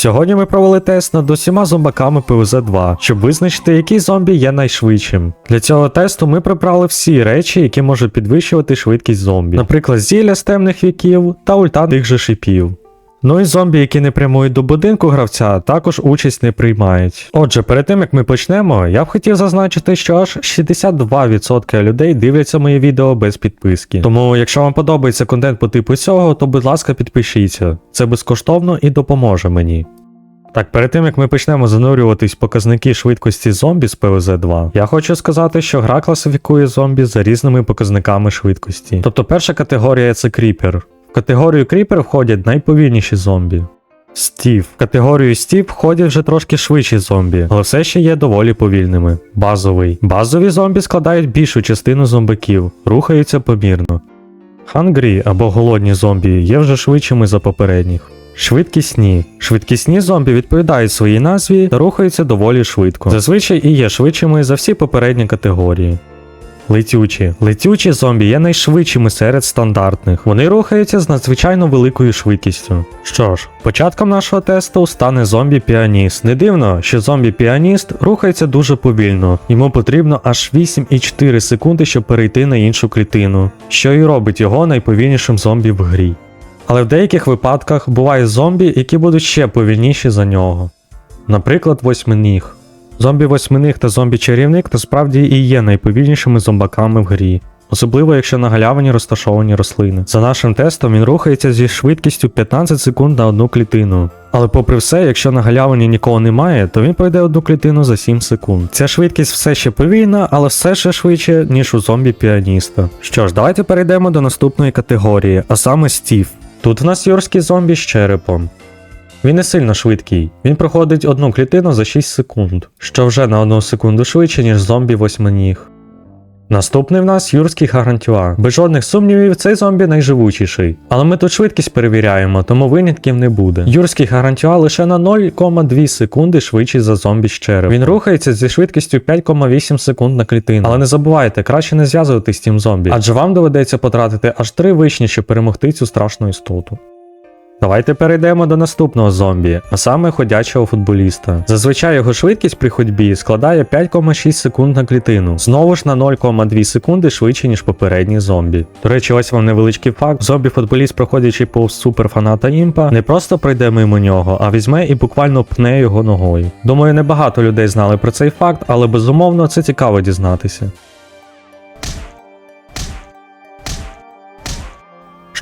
Сьогодні ми провели тест над усіма зомбаками ПВЗ-2, щоб визначити, який зомбі є найшвидшим. Для цього тесту ми прибрали всі речі, які можуть підвищувати швидкість зомбі, наприклад, зілля з темних віків та ульта тих же шипів. Ну і зомбі, які не прямують до будинку гравця, також участь не приймають. Отже, перед тим як ми почнемо, я б хотів зазначити, що аж 62% людей дивляться моє відео без підписки. Тому, якщо вам подобається контент по типу цього, то будь ласка, підпишіться. Це безкоштовно і допоможе мені. Так, перед тим як ми почнемо занурюватись в показники швидкості зомбі з PvZ 2, я хочу сказати, що гра класифікує зомбі за різними показниками швидкості. Тобто перша категорія це кріпер. В категорію кріпер входять найповільніші зомбі. Стів. В категорію Стів входять вже трошки швидші зомбі, але все ще є доволі повільними. Базовий. Базові зомбі складають більшу частину зомбаків, рухаються помірно. Хангрі або голодні зомбі є вже швидшими за попередніх. Швидкісні. Швидкісні зомбі відповідають своїй назві та рухаються доволі швидко. Зазвичай і є швидшими за всі попередні категорії. Летючі. Летючі зомбі є найшвидшими серед стандартних. Вони рухаються з надзвичайно великою швидкістю. Що ж, початком нашого тесту стане зомбі-піаніст. Не дивно, що зомбі-піаніст рухається дуже повільно. Йому потрібно аж 8,4 секунди, щоб перейти на іншу клітину, що і робить його найповільнішим зомбі в грі. Але в деяких випадках бувають зомбі, які будуть ще повільніші за нього. Наприклад, восьминіг. Зомбі восьминих та зомбі-чарівник насправді і є найповільнішими зомбаками в грі. Особливо, якщо на галявині розташовані рослини. За нашим тестом він рухається зі швидкістю 15 секунд на одну клітину. Але попри все, якщо на галявині нікого немає, то він пройде одну клітину за 7 секунд. Ця швидкість все ще повільна, але все ще швидше, ніж у зомбі-піаніста. Що ж, давайте перейдемо до наступної категорії, а саме Стів. Тут в нас юрський зомбі з черепом. Він не сильно швидкий. Він проходить одну клітину за 6 секунд, що вже на одну секунду швидше, ніж зомбі восьминіг. Наступний в нас юрський гарантюа. Без жодних сумнівів, цей зомбі найживучіший. Але ми тут швидкість перевіряємо, тому винятків не буде. Юрський гарантюа лише на 0,2 секунди швидший за зомбі з череп. Він рухається зі швидкістю 5,8 секунд на клітину. Але не забувайте, краще не зв'язуватись з тим зомбі, адже вам доведеться потратити аж 3 вишні, щоб перемогти цю страшну істоту. Давайте перейдемо до наступного зомбі, а саме ходячого футболіста. Зазвичай його швидкість при ходьбі складає 5,6 секунд на клітину, знову ж на 0,2 секунди швидше, ніж попередній зомбі. До речі, ось вам невеличкий факт: зомбі-футболіст, проходячи повз суперфаната імпа, не просто пройде мимо нього, а візьме і буквально пне його ногою. Думаю, небагато людей знали про цей факт, але безумовно це цікаво дізнатися.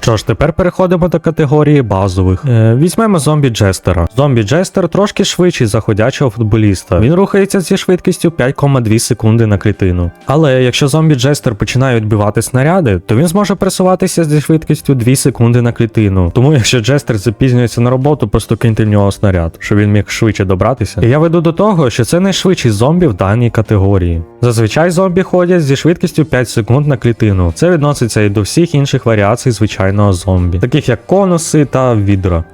Що ж, тепер переходимо до категорії базових. Е, візьмемо зомбі Джестера. Зомбі Джестер трошки швидший за ходячого футболіста. Він рухається зі швидкістю 5,2 секунди на клітину. Але якщо зомбі Джестер починає відбивати снаряди, то він зможе пресуватися зі швидкістю 2 секунди на клітину. Тому якщо Джестер запізнюється на роботу, просто киньте в нього снаряд, щоб він міг швидше добратися. І я веду до того, що це найшвидший зомбі в даній категорії. Зазвичай зомбі ходять зі швидкістю 5 секунд на клітину. Це відноситься і до всіх інших варіацій звичайного зомбі, таких як конуси та відра.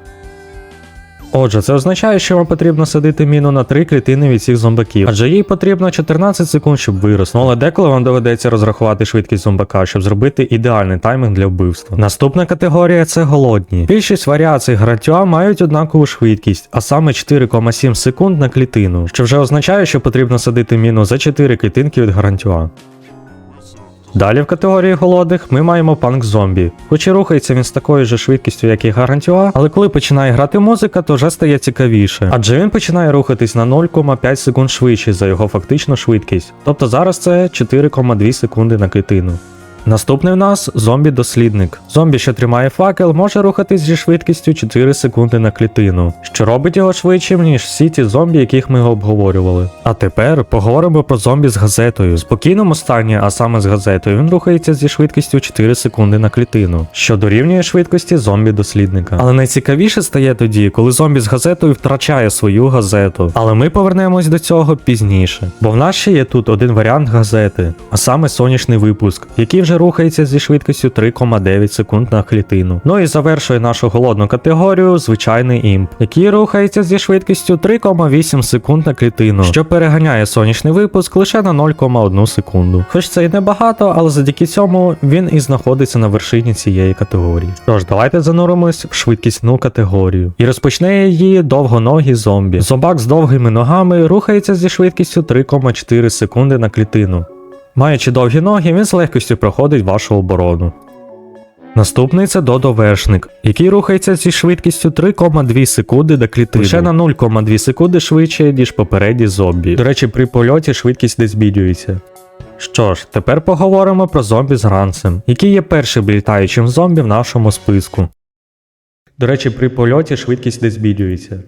Отже, це означає, що вам потрібно садити міну на 3 клітини від цих зомбаків, адже їй потрібно 14 секунд, щоб вирости. Ну, але деколи вам доведеться розрахувати швидкість зомбака, щоб зробити ідеальний таймінг для вбивства. Наступна категорія це голодні. Більшість варіацій гратюа мають однакову швидкість, а саме 4,7 секунд на клітину, що вже означає, що потрібно садити міну за 4 клітинки від гарантюа. Далі в категорії голодних ми маємо панк зомбі. Хоч і рухається він з такою же швидкістю, як і гарантюа, але коли починає грати музика, то вже стає цікавіше. Адже він починає рухатись на 0,5 секунд швидше за його фактичну швидкість. Тобто зараз це 4,2 секунди на клітину. Наступний в нас зомбі-дослідник. Зомбі, що тримає факел, може рухатись зі швидкістю 4 секунди на клітину, що робить його швидшим, ніж всі ті зомбі, яких ми обговорювали. А тепер поговоримо про зомбі з газетою. В спокійному стані, а саме з газетою, він рухається зі швидкістю 4 секунди на клітину, що дорівнює швидкості зомбі-дослідника. Але найцікавіше стає тоді, коли зомбі з газетою втрачає свою газету. Але ми повернемось до цього пізніше. Бо в нас ще є тут один варіант газети, а саме сонячний випуск, який вже же рухається зі швидкістю 3,9 секунд на клітину. Ну і завершує нашу голодну категорію звичайний імп, який рухається зі швидкістю 3,8 секунд на клітину, що переганяє сонячний випуск лише на 0,1 секунду. Хоч це і небагато, але завдяки цьому він і знаходиться на вершині цієї категорії. Тож, давайте зануримось в швидкісну категорію. І розпочне її довгоногі зомбі. Зомбак з довгими ногами рухається зі швидкістю 3,4 секунди на клітину. Маючи довгі ноги, він з легкістю проходить вашу оборону. Наступний це додовершник, який рухається зі швидкістю 3,2 секунди до клітини. Лише на 0,2 секунди швидше, ніж попередні зомбі. До речі, при польоті швидкість не збільшується. Що ж, тепер поговоримо про зомбі з гранцем, який є першим літаючим зомбі в нашому списку. До речі, при польоті швидкість не збільшується.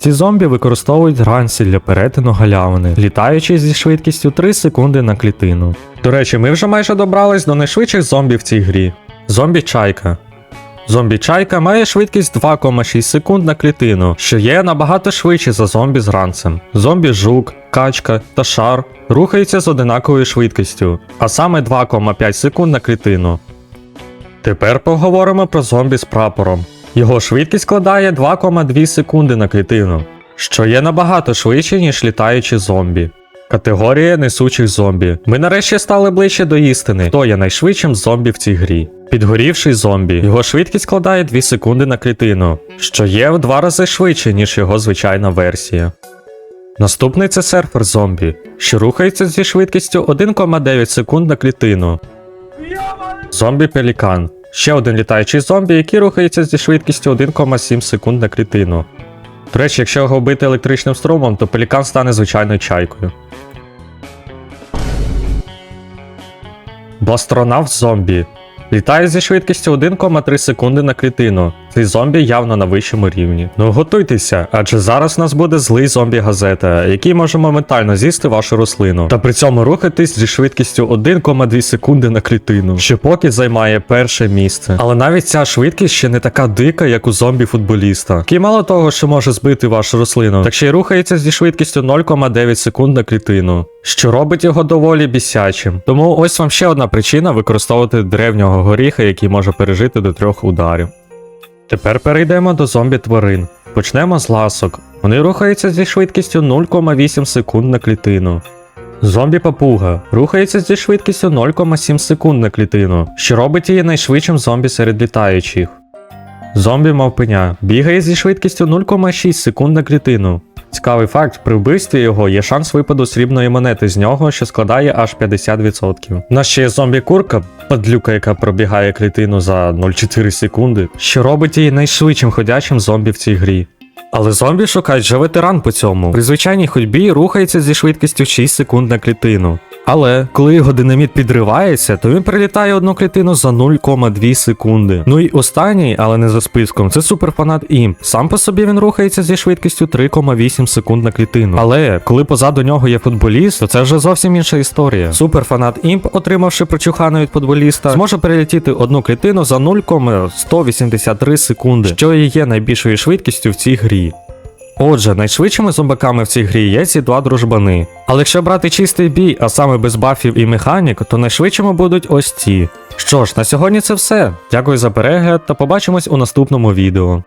Ці зомбі використовують гранці для перетину галявини, літаючи зі швидкістю 3 секунди на клітину. До речі, ми вже майже добрались до найшвидших зомбі в цій грі. Зомбі чайка. Зомбі чайка має швидкість 2,6 секунд на клітину, що є набагато швидше за зомбі з ранцем. Зомбі жук, качка та шар рухаються з одинаковою швидкістю, а саме 2,5 секунд на клітину. Тепер поговоримо про зомбі з прапором. Його швидкість складає 2,2 секунди на клітину, що є набагато швидше, ніж літаючі зомбі. Категорія несучих зомбі. Ми нарешті стали ближче до істини, хто є найшвидшим зомбі в цій грі. Підгорівший зомбі. Його швидкість складає 2 секунди на клітину, що є в два рази швидше, ніж його звичайна версія. Наступний це серфер зомбі, що рухається зі швидкістю 1,9 секунд на клітину. Зомбі пелікан. Ще один літаючий зомбі, який рухається зі швидкістю 1,7 секунд на клітину. До речі, якщо його вбити електричним струмом, то пелікан стане звичайною чайкою. Бластронавт зомбі. Літає зі швидкістю 1,3 секунди на клітину. Цей зомбі явно на вищому рівні. Ну готуйтеся, адже зараз у нас буде злий зомбі-газета, який може моментально з'їсти вашу рослину. Та при цьому рухатись зі швидкістю 1,2 секунди на клітину, що поки займає перше місце. Але навіть ця швидкість ще не така дика, як у зомбі-футболіста, який мало того, що може збити вашу рослину, так ще й рухається зі швидкістю 0,9 секунд на клітину. Що робить його доволі бісячим. Тому ось вам ще одна причина використовувати древнього горіха, який може пережити до трьох ударів. Тепер перейдемо до зомбі тварин. Почнемо з ласок. Вони рухаються зі швидкістю 0,8 секунд на клітину. Зомбі папуга рухається зі швидкістю 0,7 секунд на клітину, що робить її найшвидшим зомбі серед літаючих. Зомбі мавпеня бігає зі швидкістю 0,6 секунд на клітину. Цікавий факт, при вбивстві його є шанс випаду срібної монети з нього, що складає аж 50%. У нас ще є зомбі-курка, падлюка, яка пробігає клітину за 0,4 секунди, що робить її найшвидшим ходячим зомбі в цій грі. Але зомбі шукають же ветеран по цьому. При звичайній ходьбі рухається зі швидкістю 6 секунд на клітину. Але коли його динаміт підривається, то він прилітає одну клітину за 0,2 секунди. Ну і останній, але не за списком, це суперфанат Імп. Сам по собі він рухається зі швидкістю 3,8 секунд на клітину. Але коли позаду нього є футболіст, то це вже зовсім інша історія. Суперфанат Імп, отримавши прочухану від футболіста, зможе перелетіти одну клітину за 0,183 секунди, що і є найбільшою швидкістю в цій грі. Отже, найшвидшими зомбаками в цій грі є ці два дружбани. Але якщо брати чистий бій, а саме без бафів і механік, то найшвидшими будуть ось ці. Що ж, на сьогодні це все. Дякую за перегляд та побачимось у наступному відео.